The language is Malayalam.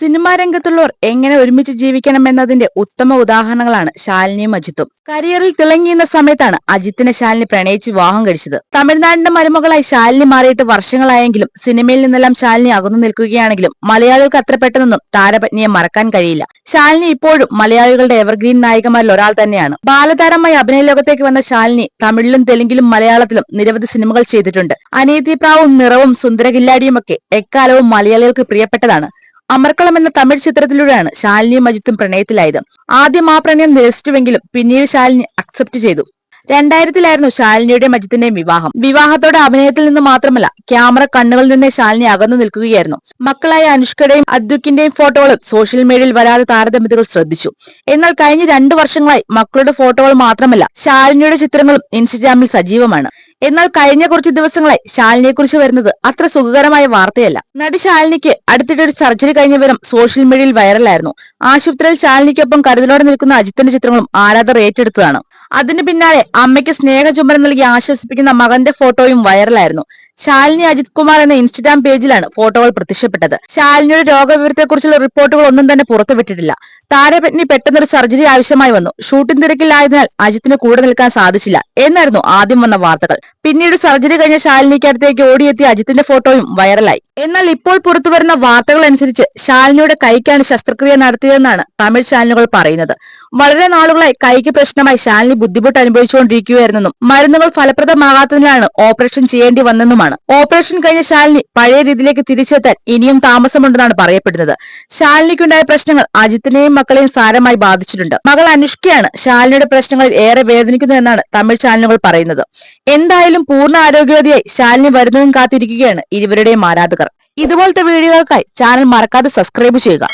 സിനിമാ രംഗത്തുള്ളവർ എങ്ങനെ ഒരുമിച്ച് ജീവിക്കണം എന്നതിന്റെ ഉത്തമ ഉദാഹരണങ്ങളാണ് ശാലിനിയും അജിത്തും. കരിയറിൽ തിളങ്ങിയുന്ന സമയത്താണ് അജിത്തിനെ ശാലിനി പ്രണയിച്ച് വിവാഹം കഴിച്ചത്. തമിഴ്നാടിന്റെ മരുമകളായി ശാലിനി മാറിയിട്ട് വർഷങ്ങളായെങ്കിലും സിനിമയിൽ നിന്നെല്ലാം ശാലിനി അകന്നു നിൽക്കുകയാണെങ്കിലും മലയാളികൾക്ക് അത്ര പെട്ടെന്നൊന്നും താരപത്നിയെ മറക്കാൻ കഴിയില്ല. ശാലിനി ഇപ്പോഴും മലയാളികളുടെ എവർഗ്രീൻ നായികമാരിൽ ഒരാൾ തന്നെയാണ്. ബാലതാരമായി അഭിനയ ലോകത്തേക്ക് വന്ന ശാലിനി തമിഴിലും തെലുങ്കിലും മലയാളത്തിലും നിരവധി സിനിമകൾ ചെയ്തിട്ടുണ്ട്. അനീതിപ്രാവും നിറവും സുന്ദരകില്ലാടിയുമൊക്കെ എക്കാലവും മലയാളികൾക്ക് പ്രിയപ്പെട്ടതാണ്. അമർക്കളം എന്ന തമിഴ് ചിത്രത്തിലൂടെയാണ് ശാലിനിയും അജിത്തും പ്രണയത്തിലായത്. ആദ്യം ആ പ്രണയം നിരസിച്ചുവെങ്കിലും പിന്നീട് ശാലിനി അക്സെപ്റ്റ് ചെയ്തു. രണ്ടായിരത്തിലായിരുന്നു ശാലിനിയുടെയും അജിത്തിന്റെയും വിവാഹം. വിവാഹത്തോടെ അഭിനയത്തിൽ നിന്ന് മാത്രമല്ല ക്യാമറ കണ്ണുകളിൽ നിന്ന് ശാലിനി അകന്നു നിൽക്കുകയായിരുന്നു. മക്കളായ അനുഷ്കയുടെയും അദ്വിക്കിന്റെയും ഫോട്ടോകളും സോഷ്യൽ മീഡിയയിൽ വരാതെ താരതമ്യതകൾ ശ്രദ്ധിച്ചു. എന്നാൽ കഴിഞ്ഞ രണ്ടു വർഷങ്ങളായി മക്കളുടെ ഫോട്ടോകൾ മാത്രമല്ല ശാലിനിയുടെ ചിത്രങ്ങളും ഇൻസ്റ്റഗ്രാമിൽ സജീവമാണ്. എന്നാൽ കഴിഞ്ഞ കുറച്ച് ദിവസങ്ങളായി ശാലിനിയെ കുറിച്ച് വരുന്നത് അത്ര സുഖകരമായ വാർത്തയല്ല. നടി ശാലിനിക്ക് അടുത്തിടെ ഒരു സർജറി കഴിഞ്ഞ വിവരം സോഷ്യൽ മീഡിയയിൽ വൈറലായിരുന്നു. ആശുപത്രിയിൽ ശാലിനിക്കൊപ്പം കരുതലോടെ നിൽക്കുന്ന അജിത്തിന്റെ ചിത്രങ്ങളും ആരാധകർ ഏറ്റെടുത്തതാണ്. അതിന് പിന്നാലെ അമ്മയ്ക്ക് സ്നേഹ ചുമരം നൽകി ആശ്വസിപ്പിക്കുന്ന മകന്റെ ഫോട്ടോയും വൈറലായിരുന്നു. ശാലിനി അജിത് കുമാർ എന്ന ഇൻസ്റ്റഗ്രാം പേജിലാണ് ഫോട്ടോകൾ പ്രത്യക്ഷപ്പെട്ടത്. ശാലിനിയുടെ രോഗവിവരത്തെക്കുറിച്ചുള്ള റിപ്പോർട്ടുകൾ ഒന്നും തന്നെ പുറത്തുവിട്ടിട്ടില്ല. താരപത്നി പെട്ടെന്നൊരു സർജറി ആവശ്യമായി വന്നു. ഷൂട്ടിംഗ് തിരക്കിലായതിനാൽ അജിത്തിന് കൂടെ നിൽക്കാൻ സാധിച്ചില്ല. എന്നായിരുന്നു ആദ്യം വന്ന വാർത്തകൾ. പിന്നീട് സർജറി കഴിഞ്ഞ ശാലിനിക്ക് അടുത്തേക്ക് ഓടിയെത്തിയ അജിത്തിന്റെ ഫോട്ടോയും വൈറലായി. എന്നാൽ ഇപ്പോൾ പുറത്തുവരുന്ന വാർത്തകൾ അനുസരിച്ച് ശാലിനിയുടെ കൈക്കാണ് ശസ്ത്രക്രിയ നടത്തിയതെന്നാണ് തമിഴ് ചാനലുകൾ പറയുന്നത്. വളരെ നാളുകളായി കൈക്ക് പ്രശ്നമായി ശാലിനി ബുദ്ധിമുട്ട് അനുഭവിച്ചുകൊണ്ടിരിക്കുകയായിരുന്നെന്നും മരുന്നുകൾ ഫലപ്രദമാകാത്തതിനാണ് ഓപ്പറേഷൻ ചെയ്യേണ്ടി വന്നെന്നുമാണ് ഓപ്പറേഷൻ കഴിഞ്ഞ ശാലിനി പഴയ രീതിയിലേക്ക് തിരിച്ചെത്താൻ ഇനിയും താമസമുണ്ടെന്നാണ് പറയപ്പെടുന്നത്. ശാലിനിക്കുണ്ടായ പ്രശ്നങ്ങൾ അജിത്തിനെയും മക്കളെയും സാരമായി ബാധിച്ചിട്ടുണ്ട്. മകൾ അനുഷ്കയാണ് ശാലിനിയുടെ പ്രശ്നങ്ങളിൽ ഏറെ വേദനിക്കുന്നതെന്നാണ് തമിഴ് ചാനലുകൾ പറയുന്നത്. എന്തായാലും പൂർണ ആരോഗ്യവതിയായി ശാലിനി വരുന്നതും കാത്തിരിക്കുകയാണ് ഇരുവരുടെയും ആരാധകർ. ഇതുപോലത്തെ വീഡിയോകൾക്കായി ചാനൽ മറക്കാതെ സബ്സ്ക്രൈബ് ചെയ്യുക.